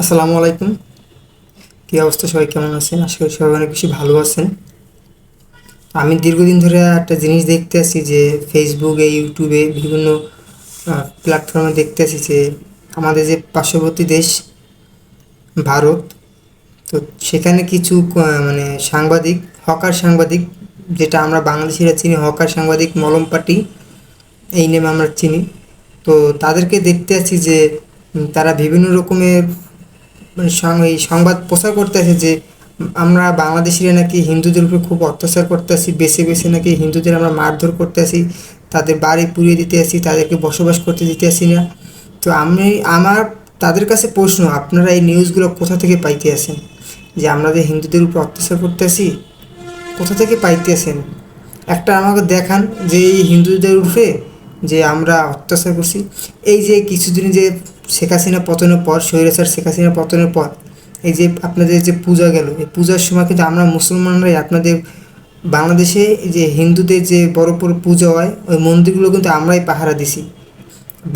আসসালামু আলাইকুম। কী অবস্থা? সবাই কেমন আছেন? আশা করি সবাই অনেক বেশি ভালো আছেন। আমি দীর্ঘদিন ধরে একটা জিনিস দেখতে আসি যে ফেসবুকে ইউটিউবে বিভিন্ন প্ল্যাটফর্মে দেখতে আসি যে, আমাদের যে পার্শ্ববর্তী দেশ, ভারত, তো সেখানে কিছু মানে সাংবাদিক, হকার সাংবাদিক, যেটা আমরা বাংলাদেশিরা চিনি, হকার সাংবাদিক মলম পার্টি এই নেমে আমরা চিনি। তো তাদেরকে দেখতে আছি যে, তারা বিভিন্ন রকমের এই সংবাদ প্রচার করতে আছে যে আমরা বাংলাদেশিরা নাকি হিন্দুদের উপর খুব অত্যাচার করতে আসি বেছে বেছে নাকি হিন্দুদের আমরা মারধর করতে আসি তাদের বাড়ি পুড়িয়ে দিতে আসি, তাদেরকে বসবাস করতে দিতে আসি না। তো আমি, আমার, তাদের কাছে প্রশ্ন, আপনারা এই নিউজগুলো কোথা থেকে পাইতে আসেন যে আমরা যে হিন্দুদের উপর অত্যাচার করতে আসি কোথা থেকে পাইতেছেন একটা আমাকে দেখান যে এই হিন্দুদের উপরে যে আমরা অত্যাচার করছি। এই যে কিছুদিন যে শেখ হাসিনা পতনের পর স্বৈরাচার শেখ হাসিনা পতনের পর, এই যে আপনাদের যে পূজা গেল, এই পূজার সময় কিন্তু আমরা মুসলমানরাই আপনাদের বাংলাদেশে যে হিন্দুদের যে বড় বড় পুজো হয়, ওই মন্দিরগুলো কিন্তু আমরাই পাহারা দিছি।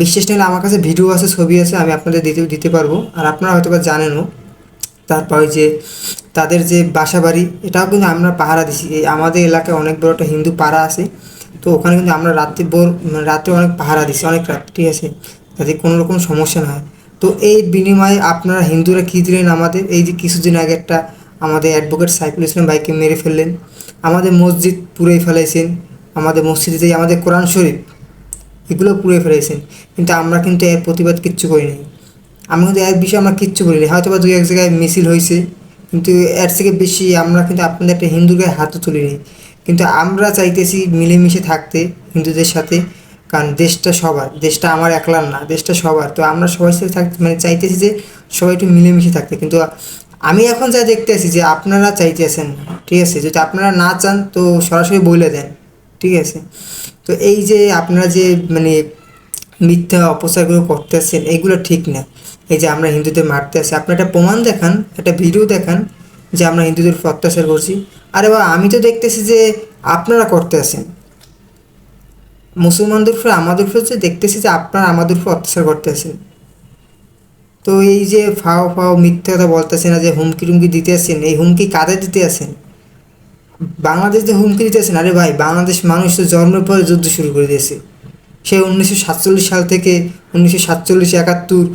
বিশ্বাস নিলে আমার কাছে ভিডিও আছে, ছবি আছে, আমি আপনাদের দিতে দিতে পারব। আর আপনারা হয়তো বা জানেনও, তারপর ওই যে তাদের যে বাসা বাড়ি এটাও কিন্তু আমরা পাহারা দিছি। এই আমাদের এলাকায় অনেক বড় একটা হিন্দু পাড়া আছে, তো ওখানে কিন্তু আমরা রাত্রে বোর মানে রাত্রে অনেক পাহারা দিছি, অনেক রাত, ঠিক আছে? যাতে কোনো রকম সমস্যা না হয়। তো এই বিনিময়ে আপনারা হিন্দুরা কী দিলেন আমাদের? এই যে কিছুদিন আগে একটা আমাদের অ্যাডভোকেট সাইফুল ইসলাম ভাইকে মেরে ফেললেন। আমাদের মসজিদ পুড়েই ফেলাইছেন আমাদের মসজিদে আমাদের কোরআন শরীফ, এগুলো পুড়ে ফেলেছেন। কিন্তু আমরা কিন্তু এর প্রতিবাদ কিচ্ছু করিনি আমি কিন্তু এর বিষয়ে আমরা কিচ্ছু বলিনি হয়তো বা দুই এক জায়গায় মিছিল হয়েছে। কিন্তু এর থেকে বেশি আমরা কিন্তু আপনাদের একটা হিন্দুর গায়ে হাতও তুলিনি। কিন্তু আমরা চাইতেছি মিলেমিশে থাকতে হিন্দুদের সাথে। কারণ দেশটা সবার, দেশটা আমার একলার না, দেশটা সবার। তো আমরা সবার সাথে থাকতে মানে চাইতেছি যে সবাই একটু মিলেমিশে থাকতে। কিন্তু আমি এখন যা দেখতে আছি যে আপনারা চাইতেছেন ঠিক আছে? যদি আপনারা না চান তো সরাসরি বলে দেন, ঠিক আছে? তো এই যে আপনারা যে মানে মিথ্যা অপচারগুলো করতেছেন এইগুলো ঠিক না। এই যে আমরা হিন্দুদের মারতে আসি আপনি একটা প্রমাণ দেখান, একটা ভিডিও দেখান যে আমরা হিন্দুদের অত্যাচার করছি। আরে বা আমি তো দেখতেছি যে আপনারা করতে আসেন মুসলমানদের উপরে, আমাদের উপরে যে দেখতেছি যে আপনারা আমাদের উপর অত্যাচার করতে আসেন তো এই যে ফাও ফাও মিথ্যা কথা বলতেছেন না যে হুমকি টুমকি দিতে আসেন, এই হুমকি কাদের দিতে আসেন? বাংলাদেশ যে হুমকি দিতে আসেন, আরে ভাই, বাংলাদেশ মানুষ তো জন্মের পরে যুদ্ধ শুরু করে দিয়েছে। সে উনিশশো সাতচল্লিশ সাল থেকে উনিশশো সাতচল্লিশ একাত্তর,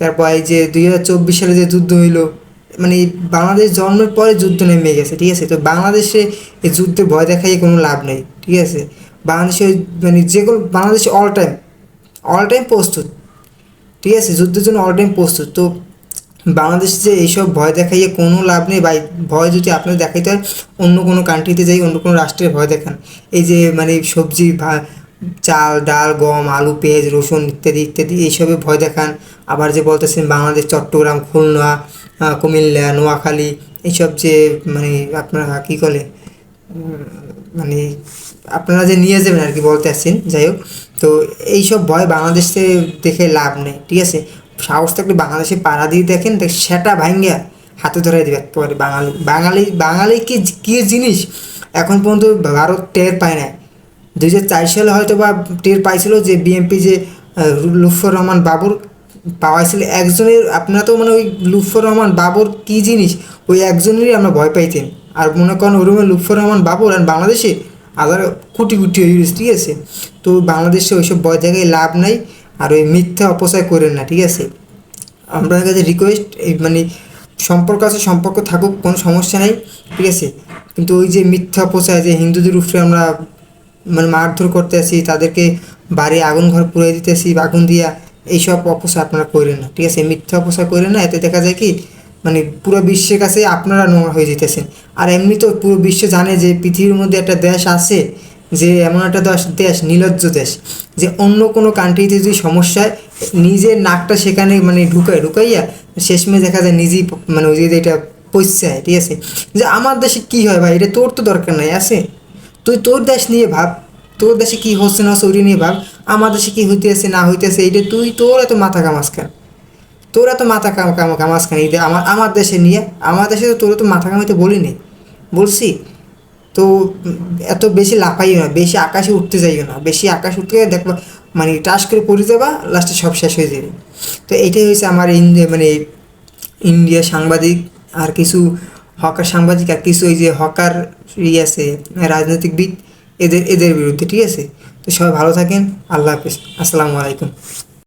তারপর এই যে দুই হাজার চব্বিশ সালে যে যুদ্ধ হইল মানে বাংলাদেশ জন্মের পরে যুদ্ধ নেমে গেছে, ঠিক আছে? তো বাংলাদেশে এই যুদ্ধে ভয় দেখাই কোনো লাভ নেই, ঠিক আছে? বাংলাদেশে মানে যে কোনো বাংলাদেশে অল টাইম অল টাইম প্রস্তুত। ঠিক আছে? যুদ্ধের জন্য অল টাইম প্রস্তুত। তো বাংলাদেশ যে এইসব ভয় দেখাইয়ে কোনো লাভ নেই বা ভয় যদি আপনার দেখাইতে হয় অন্য কোনো কান্ট্রিতে যাই অন্য কোনো রাষ্ট্রের ভয় দেখান। এই যে মানে সবজি ভা- চাল ডাল গম আলু পেঁয়াজ রসুন ইত্যাদি ইত্যাদি এইসবে ভয় দেখান। আবার যে বলতেছেন বাংলাদেশ চট্টগ্রাম খুলনা কুমিল্লা নোয়াখালী এইসব যে মানে আপনারা কী উম, মানে আপনারা যে নিয়ে যাবেন আর কি বলতে আসছেন যাই হোক। তো এইসব ভয় বাংলাদেশে দেখে লাভ নেই ঠিক আছে? সাহস থাকলে বাংলাদেশে পাড়া দিয়ে দেখেন দেখ সেটা ভাঙ্গিয়া হাতে ধরে দেবে একেবারে বাঙালি। বাঙালি বাঙালি কি কী জিনিস? এখন পর্যন্ত ভারত টের পায় না দুই হাজার চার সালে হয়তো বা টের পাইছিল যে বিএনপি যে আহ, লুৎফর রহমান বাবুর পাওয়াইছিল। একজনের আপনারা তো মানে ওই লুৎফর রহমান বাবুর কী জিনিস? ওই একজনেরই আমরা ভয় পাইতেন। আর মনে করেন ওরকম লুৎফর রহমান বাবুর আর বাংলাদেশে আবার কোটি কোটি হয়ে ঠিক আছে। তো বাংলাদেশে ওইসব ভয় জায়গায় লাভ নাই আর ওই মিথ্যা অপচয় করেন না, ঠিক আছে? আপনার কাছে রিকোয়েস্ট মানে সম্পর্ক আছে, সম্পর্ক থাকুক, কোনো সমস্যা নেই, ঠিক আছে? কিন্তু ওই যে মিথ্যা অপচয় যে হিন্দুদের উপরে আমরা মানে মারধর করতে আসি তাদেরকে বাড়ি আগুন ঘর পুড়িয়ে দিতেছি আসি আগুন দিয়া, এইসব অপচয় আপনারা করেন না, ঠিক আছে? মিথ্যা অপচয় করেন না, এতে দেখা যায় কি মানে পুরো বিশ্বের কাছে আপনারা নোংরা হয়ে যেতেছেন। আর এমনি তো পুরো বিশ্ব জানে যে পৃথিবীর মধ্যে একটা দেশ আছে যে এমন একটা দেশ দেশ নির্লজ্জ দেশ, যে অন্য কোনো কান্ট্রিতে যদি সমস্যা নিজের নাকটা সেখানে মানে ঢুকায়, ঢুকাইয়া শেষমে দেখা যায় নিজেই মানে ওই যে এটা পয়সায় ঠিক আছে? যে আমার দেশে কি হয় ভাই, এটা তোর তো দরকার নাই, আছে? তুই তোর দেশ নিয়ে ভাব, তোর দেশে কি হচ্ছে না হচ্ছে ওইটা নিয়ে ভাব, আমার দেশে কী হইতেছে, না হইতেছে, এটা তুই, তোর এত মাথা কামাস কেন? তোর তো মাথা কাম কাম আমার আমার দেশে নিয়ে আমার দেশে তো তোরা তো মাথা কামাইতে বলিনি। বলছি, তো এত বেশি লাফাইও না, বেশি আকাশে উঠতে যাইও না। বেশি আকাশ উঠতে গেলে দেখবা মানে টাস করে পড়ে যাবা লাস্টে সব শেষ হয়ে যাবে। তো এটাই হয়েছে আমার ইন্ডিয়া মানে ইন্ডিয়া সাংবাদিক আর কিছু হকার সাংবাদিক আর কিছু ওই যে হকার ই আছে রাজনৈতিকবিদ এদের এদের বিরুদ্ধে, ঠিক আছে? তো সবাই ভালো থাকেন, আল্লাহ হাফিজ। আসসালামু আলাইকুম।